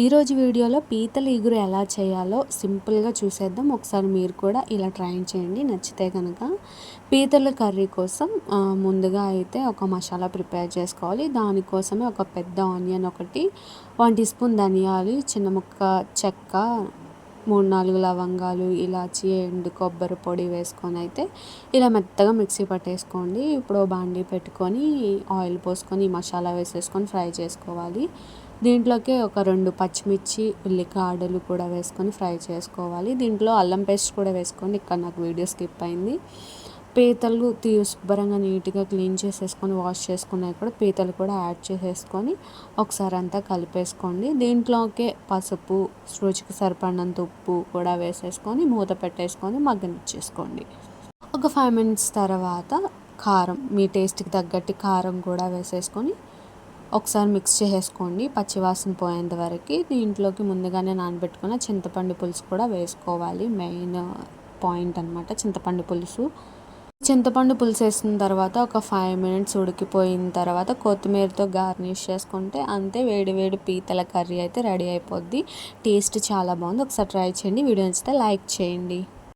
ఈరోజు వీడియోలో పీతల ఇగురు ఎలా చేయాలో సింపుల్గా చూసేద్దాం. ఒకసారి మీరు కూడా ఇలా ట్రై చేయండి. నచ్చితే కనుక పీతల కర్రీ కోసం ముందుగా అయితే ఒక మసాలా ప్రిపేర్ చేసుకోవాలి. దానికోసమే ఒక పెద్ద ఆనియన్ ఒకటి వన్ టీ స్పూన్ ధనియాలు చిన్న ముక్క చెక్క మూడు నాలుగు లవంగాలు ఇలాచి ఎండు కొబ్బరి పొడి వేసుకొని అయితే ఇలా మెత్తగా మిక్సీ పట్టేసుకోండి. ఇప్పుడు బాండీ పెట్టుకొని ఆయిల్ పోసుకొని మసాలా వేసేసుకొని ఫ్రై చేసుకోవాలి. దీంట్లోకి ఒక రెండు పచ్చిమిర్చి ఉల్లికాడలు కూడా వేసుకొని ఫ్రై చేసుకోవాలి. దీంట్లో అల్లం పేస్ట్ కూడా వేసుకోండి. ఇక్కడ నాకు వీడియో స్కిప్ అయింది. పీతలు తీ శుభ్రంగా నీట్గా క్లీన్ చేసేసుకొని వాష్ చేసుకున్నాయి కూడా పీతలు కూడా యాడ్ చేసేసుకొని ఒకసారి అంతా కలిపేసుకోండి. దీంట్లోకే పసుపు రుచికి సరిపడినంత ఉప్పు కూడా వేసేసుకొని మూత పెట్టేసుకొని మగ్గనిచ్చేసుకోండి. ఒక ఫైవ్ మినిట్స్ తర్వాత కారం మీ టేస్ట్కి తగ్గట్టు కారం కూడా వేసేసుకొని ఒకసారి మిక్స్ చేసేసుకోండి. పచ్చివాసన పోయేంత వరకు దీంట్లోకి ముందుగానే నానబెట్టుకున్న చింతపండు పులుసు కూడా వేసుకోవాలి. మెయిన్ పాయింట్ అనమాట చింతపండు పులుసు. చింతపండు పులుసు వేసిన తర్వాత ఒక ఫైవ్ మినిట్స్ ఉడికిపోయిన తర్వాత కొత్తిమీరతో గార్నిష్ చేసుకుంటే అంతే వేడి వేడి పీతల కర్రీ అయితే రెడీ అయిపోద్ది. టేస్ట్ చాలా బాగుంది. ఒకసారి ట్రై చేయండి. వీడియో నచ్చితే లైక్ చేయండి.